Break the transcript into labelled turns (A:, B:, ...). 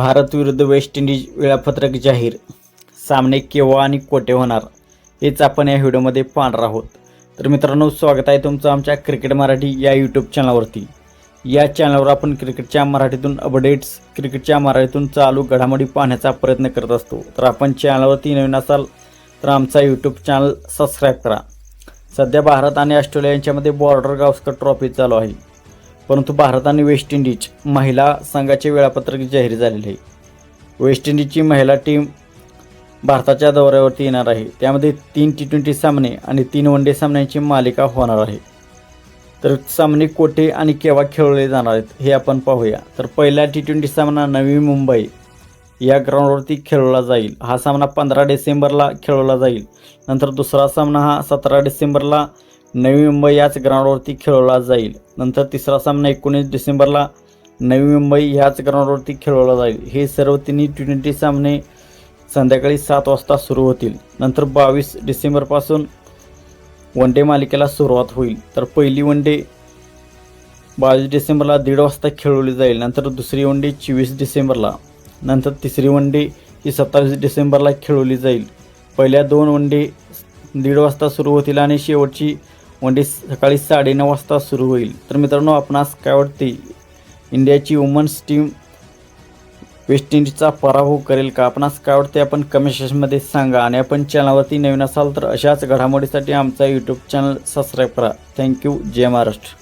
A: भारत विरुद्ध West Indies वेळापत्रक जाहीर. सामने केव्हा आणि कोठे होणार हेच आपण या व्हिडिओमध्ये पाहणार आहोत. तर मित्रांनो स्वागत आहे तुमचं आमच्या क्रिकेट मराठी या यूट्यूब चॅनलवरती या चॅनलवर आपण क्रिकेटच्या मराठीतून अपडेट्स क्रिकेटच्या मराठीतून चालू घडामोडी पाहण्याचा प्रयत्न करत असतो. तर आपण चॅनलवरती नवीन असाल तर आमचा यूट्यूब चॅनल सबस्क्राईब करा. सध्या भारत आणि ऑस्ट्रेलिया यांच्यामध्ये बॉर्डर गावस्कर ट्रॉफी चालू आहे. परंतु भारत आणि वेस्ट इंडिज महिला संघाचे वेळापत्रक जाहीर झालेले आहे. वेस्ट इंडिजची महिला टीम भारताच्या दौऱ्यावरती येणार आहे. त्यामध्ये तीन टी ट्वेंटी सामने आणि तीन वन डे सामन्यांची मालिका होणार आहे. तर सामने कोठे आणि केव्हा खेळवले जाणार आहेत हे आपण पाहूया. तर पहिला टी ट्वेंटी सामना नवी मुंबई या ग्राउंडवरती खेळवला जाईल. हा सामना पंधरा डिसेंबरला खेळवला जाईल. नंतर दुसरा सामना हा सतरा डिसेंबरला नवी मुंबई याच ग्राउंडवरती खेळवला जाईल. नंतर तिसरा सामना एकोणीस डिसेंबरला नवी मुंबई ह्याच ग्राउंडवरती खेळवला जाईल. हे सर्व तिन्ही टी ट्वेंटी सामने संध्याकाळी सात वाजता सुरू होतील. नंतर बावीस डिसेंबरपासून वन डे मालिकेला सुरुवात होईल. तर पहिली वन डे बावीस डिसेंबरला दीड वाजता खेळवली जाईल. नंतर दुसरी वन डे चोवीस डिसेंबरला. नंतर तिसरी वन डे ही सत्तावीस डिसेंबरला खेळवली जाईल. पहिल्या दोन वन डे दीड वाजता सुरू होतील आणि शेवटची वन डे सकाळी साडेनऊ वाजता सुरू होईल. तर मित्रांनो आपणास काय वाटते? इंडियाची वुमन्स टीम वेस्ट इंडिजचा पराभव करेल का? आपणास काय वाटते? आपण कमेंट सेक्शनमध्ये सांगा. आणि आपण चॅनलवरती नवीन असाल तर अशाच घडामोडीसाठी आमचा यूट्यूब चॅनल सबस्क्राईब करा. थँक्यू जय महाराष्ट्र.